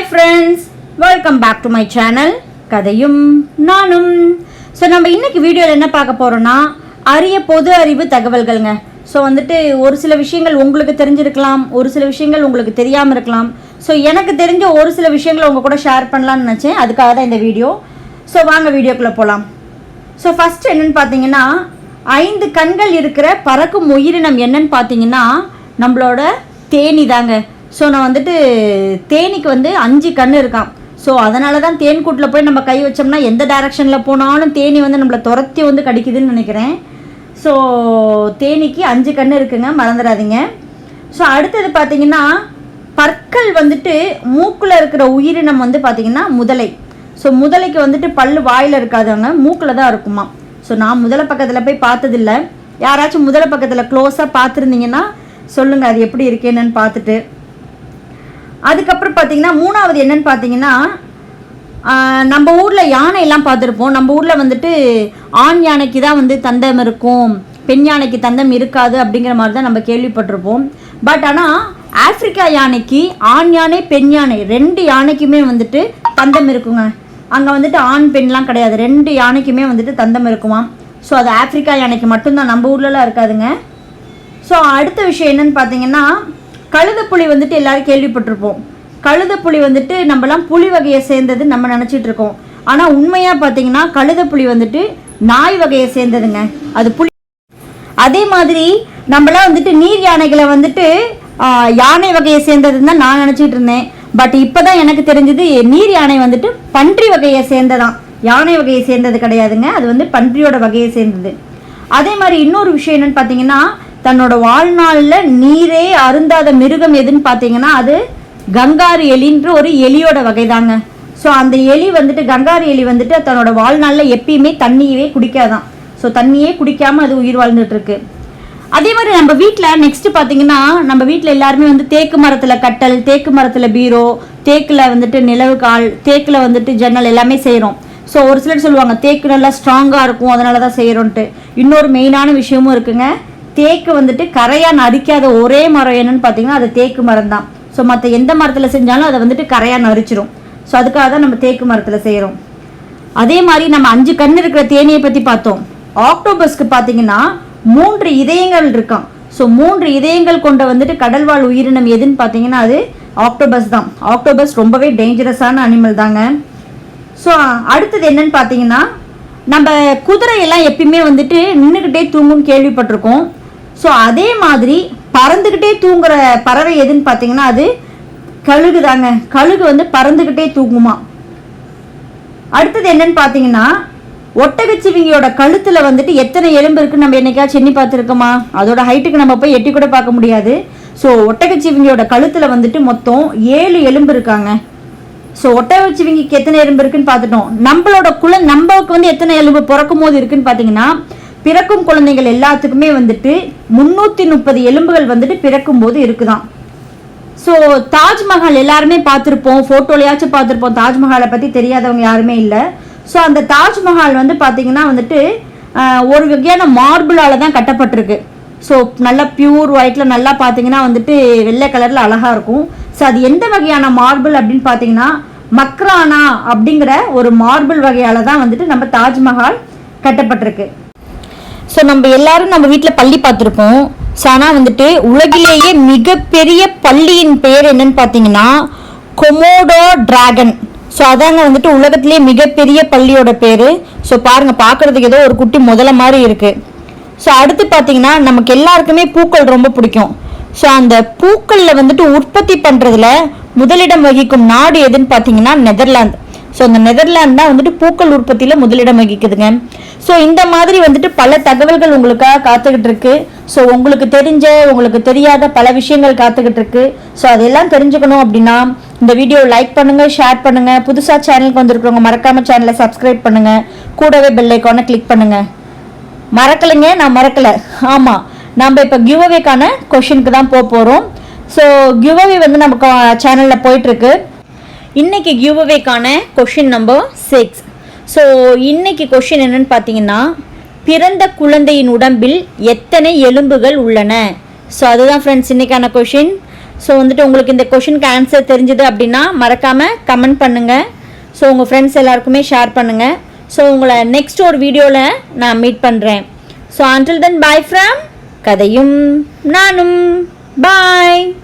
Hi friends welcome back to my channel கதையும் நானும். So நம்ம இன்னைக்கு வீடியோவில் என்ன பார்க்க போகிறோன்னா அரிய பொது அறிவு தகவல்கள்ங்க. ஸோ வந்துட்டு ஒரு சில விஷயங்கள் உங்களுக்கு தெரிஞ்சிருக்கலாம் ஒரு சில விஷயங்கள் உங்களுக்கு தெரியாமல் இருக்கலாம். ஸோ எனக்கு தெரிஞ்ச ஒரு சில விஷயங்களை உங்கள் கூட ஷேர் பண்ணலான்னு நினச்சேன். அதுக்காக தான் இந்த வீடியோ. ஸோ வாங்க வீடியோக்குள்ளே போகலாம் ஸோ ஃபஸ்ட் என்னென்னு பார்த்தீங்கன்னா ஐந்து கண்கள் இருக்கிற பறக்கும் உயிரினம் என்னன்னு பார்த்தீங்கன்னா நம்மளோட தேனி தாங்க. ஸோ நான் வந்துட்டு தேனிக்கு வந்து அஞ்சு கண் இருக்கான் ஸோ அதனால தான் தேன் கூட்டில் போய் நம்ம கை வச்சோம்னா எந்த டைரக்ஷனில் போனாலும் தேனி வந்து நம்மளை துரத்தி வந்து கடிக்குதுன்னு நினைக்கிறேன். ஸோ தேனிக்கு அஞ்சு கண் இருக்குங்க மறந்துடாதீங்க. ஸோ அடுத்தது பார்த்தீங்கன்னா பற்கள் வந்துட்டு மூக்கில் இருக்கிற உயிரினம் வந்து பார்த்திங்கன்னா முதலை. ஸோ முதலைக்கு வந்துட்டு பல் வாயில் இருக்காதவங்க மூக்கில் தான் இருக்குமா ஸோ நான் முதலை பக்கத்தில் போய் பார்த்ததில்ல. யாராச்சும் முதலை பக்கத்தில் க்ளோஸாக பார்த்துருந்தீங்கன்னா சொல்லுங்கள் அது எப்படி இருக்கேன்னு பார்த்துட்டு. அதுக்கப்புறம் பார்த்தீங்கன்னா மூணாவது என்னன்னு பார்த்தீங்கன்னா நம்ம ஊரில் யானையெல்லாம் பார்த்துருப்போம். நம்ம ஊரில் வந்துட்டு ஆண் யானைக்கு தான் வந்து தந்தம் இருக்கும். பெண் யானைக்கு தந்தம் இருக்காது அப்படிங்கிற மாதிரி தான் நம்ம கேள்விப்பட்டிருப்போம். பட் ஆனால் ஆப்பிரிக்கா யானைக்கு ஆண் யானை பெண் யானை ரெண்டு யானைக்குமே வந்துட்டு தந்தம் இருக்குங்க. அங்கே வந்துட்டு ஆண் பெண்லாம் கிடையாது. ரெண்டு யானைக்குமே வந்துட்டு தந்தம் இருக்குமா? ஸோ அது ஆப்பிரிக்கா யானைக்கு மட்டும்தான். நம்ம ஊர்லலாம் இருக்காதுங்க. ஸோ அடுத்த விஷயம் என்னன்னு பார்த்தீங்கன்னா கழுத புலி வந்துட்டு எல்லாரும் கேள்விப்பட்டிருப்போம். கழுதைப்புலி வந்துட்டு நம்மலாம் புலி வகையை சேர்ந்தது நம்ம நினச்சிட்டு இருக்கோம். ஆனால் உண்மையாக பார்த்தீங்கன்னா கழுதைப்புலி வந்துட்டு நாய் வகையை சேர்ந்ததுங்க. அது புலி. அதே மாதிரி நம்மளாம் வந்துட்டு நீர் யானைகளை வந்துட்டு யானை வகையை சேர்ந்ததுன்னு தான் நான் நினச்சிட்டு இருந்தேன். பட் இப்போ தான் எனக்கு தெரிஞ்சது நீர் யானை வந்துட்டு பன்றி வகையை சேர்ந்ததான். யானை வகையை சேர்ந்தது கிடையாதுங்க. அது வந்து பன்றியோட வகையை சேர்ந்தது. அதே மாதிரி இன்னொரு விஷயம் என்னன்னு பார்த்தீங்கன்னா தன்னோட வாழ்நாளில் நீரே அருந்தாத மிருகம் எதுன்னு பார்த்தீங்கன்னா அது கங்காரு எலின்ற ஒரு எலியோட வகை தாங்க ஸோ அந்த எலி வந்துட்டு கங்காரு எலி வந்துட்டு தன்னோட வாழ்நாளில் எப்பயுமே தண்ணியவே குடிக்காதான். ஸோ தண்ணியே குடிக்காமல் அது உயிர் வாழ்ந்துட்டுருக்கு. அதே மாதிரி நம்ம வீட்டில் நெக்ஸ்ட் பார்த்தீங்கன்னா நம்ம வீட்டில் எல்லாருமே வந்து தேக்கு மரத்தில் கட்டல் தேக்கு மரத்தில் பீரோ தேக்கில் வந்துட்டு நிலவு கால் தேக்கில் வந்துட்டு ஜன்னல் எல்லாமே செய்கிறோம் ஸோ ஒரு சிலர் சொல்லுவாங்க தேக்கு நல்லா ஸ்ட்ராங்காக இருக்கும் அதனால தான் செய்கிறோன்ட்டு இன்னொரு மெயினான விஷயமும் இருக்குங்க தேக்கு வந்துட்டு கரையான் அரிக்காத ஒரே மரம் என்னன்னு பார்த்தீங்கன்னா அது தேக்கு மரம் தான் ஸோ மற்ற எந்த மரத்தில் செஞ்சாலும் அதை வந்துட்டு கரையான் அரிச்சிரும் ஸோ அதுக்காக தான் நம்ம தேக்கு மரத்தில் செய்கிறோம் அதே மாதிரி நம்ம அஞ்சு கண் இருக்கிற தேனியை பற்றி பார்த்தோம். ஆக்டோபஸ்க்கு பார்த்தீங்கன்னா மூன்று இதயங்கள் இருக்காம். ஸோ மூன்று இதயங்கள் கொண்ட வந்துட்டு கடல்வாழ் உயிரினம் எதுன்னு பார்த்தீங்கன்னா அது ஆக்டோபஸ் தான். ஆக்டோபஸ் ரொம்பவே டேஞ்சரஸான அனிமல் தாங்க. ஸோ அடுத்தது என்னன்னு பார்த்தீங்கன்னா நம்ம குதிரையெல்லாம் எப்பயுமே வந்துட்டு நின்றுக்கிட்டே தூங்கும் கேள்விப்பட்டிருக்கோம். ஸோ அதே மாதிரி பறந்துக்கிட்டே தூங்குற பறவை எதுன்னு பார்த்தீங்கன்னா அது கழுகு தாங்க கழுகு வந்து பறந்துக்கிட்டே தூங்குமா. அடுத்தது என்னன்னு பார்த்தீங்கன்னா ஒட்டகச்சிவிங்கியோட கழுத்தில் வந்துட்டு எத்தனை எலும்பு இருக்குன்னு நம்ம என்னைக்காச்சும் எண்ணி பார்த்துருக்கோமா? அதோட ஹைட்டுக்கு நம்ம போய் எட்டி கூட பார்க்க முடியாது. ஸோ ஒட்டகச்சிவிங்கியோட கழுத்தில் வந்துட்டு மொத்தம் ஏழு எலும்பு இருக்காங்க. ஸோ ஒட்டகச்சிவிங்கிக்கு எத்தனை எலும்பு இருக்குன்னு பார்த்துட்டோம். நம்மளோட குழ நம்மளுக்கு வந்து எத்தனை எலும்பு பிறக்கும் போது இருக்குன்னு பார்த்தீங்கன்னா பிறக்கும் குழந்தைகள் எல்லாத்துக்குமே வந்துட்டு முந்நூற்றி முப்பது எலும்புகள் வந்துட்டு பிறக்கும் போது இருக்குதான் ஸோ தாஜ்மஹால் எல்லாருமே பார்த்துருப்போம் ஃபோட்டோலையாச்சும் பார்த்துருப்போம். தாஜ்மஹாலை பற்றி தெரியாதவங்க யாருமே இல்லை. ஸோ அந்த தாஜ்மஹால் வந்து பார்த்திங்கன்னா வந்துட்டு ஒரு வகையான மார்பிளால் தான் கட்டப்பட்டிருக்கு. ஸோ நல்லா பியூர் ஒயிட்டில் நல்லா பார்த்தீங்கன்னா வந்துட்டு வெள்ளை கலரில் அழகாக இருக்கும். ஸோ அது எந்த வகையான மார்பிள் அப்படின்னு பார்த்தீங்கன்னா மக்ரானா அப்படிங்கிற ஒரு மார்பிள் வகையால் தான் வந்துட்டு நம்ம தாஜ்மஹால் கட்டப்பட்டிருக்கு. ஸோ நம்ம எல்லாரும் நம்ம வீட்டில் பள்ளி பார்த்துருப்போம். ஸோ ஆனால் வந்துட்டு உலகிலேயே மிகப்பெரிய பள்ளியின் பெயர் என்னன்னு பார்த்தீங்கன்னா கொமோடோ டிராகன் ஸோ அதாங்க வந்துட்டு உலகத்திலேயே மிகப்பெரிய பள்ளியோட பேர். ஸோ பாருங்கள் பார்க்கறதுக்கு ஏதோ ஒரு குட்டி முதல்ல மாதிரி இருக்குது ஸோ அடுத்து பார்த்தீங்கன்னா நமக்கு எல்லாருக்குமே பூக்கள் ரொம்ப பிடிக்கும். ஸோ அந்த பூக்களில் வந்துட்டு உற்பத்தி பண்ணுறதுல முதலிடம் வகிக்கும் நாடு எதுன்னு பார்த்தீங்கன்னா நெதர்லாந்து. ஸோ அந்த நெதர்லாந்து தான் வந்துட்டு பூக்கள் உற்பத்தியில் முதலிடம் வகிக்குதுங்க. ஸோ இந்த மாதிரி வந்துட்டு பல தகவல்கள் உங்களுக்காக காத்துக்கிட்டு இருக்கு ஸோ உங்களுக்கு தெரிஞ்ச உங்களுக்கு தெரியாத பல விஷயங்கள் காத்துக்கிட்டு இருக்கு ஸோ அதெல்லாம் தெரிஞ்சுக்கணும் அப்படின்னா இந்த வீடியோ லைக் பண்ணுங்க ஷேர் பண்ணுங்க. புதுசாக சேனலுக்கு வந்திருக்கிறவங்க மறக்காம சேனலை சப்ஸ்கிரைப் பண்ணுங்க. கூடவே பெல் ஐக்கானை கிளிக் பண்ணுங்க. மறக்கலைங்க நான் மறக்கல. ஆமாம் நம்ம இப்போ கிவ்அவேக்கான கொஷினுக்கு தான் போக போகிறோம் ஸோ கிவ்அவே வந்து நமக்கு சேனலில் போயிட்டுருக்கு. இன்னைக்கு கியூவேக்கான கொஷின் நம்பர் சிக்ஸ் ஸோ இன்னைக்கு கொஷின் என்னன்னு பார்த்தீங்கன்னா பிறந்த குழந்தையின் உடம்பில் எத்தனை எலும்புகள் உள்ளன? ஸோ அதுதான் ஃப்ரெண்ட்ஸ் இன்றைக்கான கொஷின் ஸோ வந்துட்டு உங்களுக்கு இந்த கொஷினுக்கு ஆன்சர் தெரிஞ்சது அப்படின்னா மறக்காமல் கமெண்ட் பண்ணுங்கள் ஸோ உங்கள் ஃப்ரெண்ட்ஸ் எல்லாருக்குமே ஷேர் பண்ணுங்கள் ஸோ உங்களை நெக்ஸ்ட் ஒரு வீடியோவில் நான் மீட் பண்ணுறேன் so until then bye from கதையும் நானும். பாய்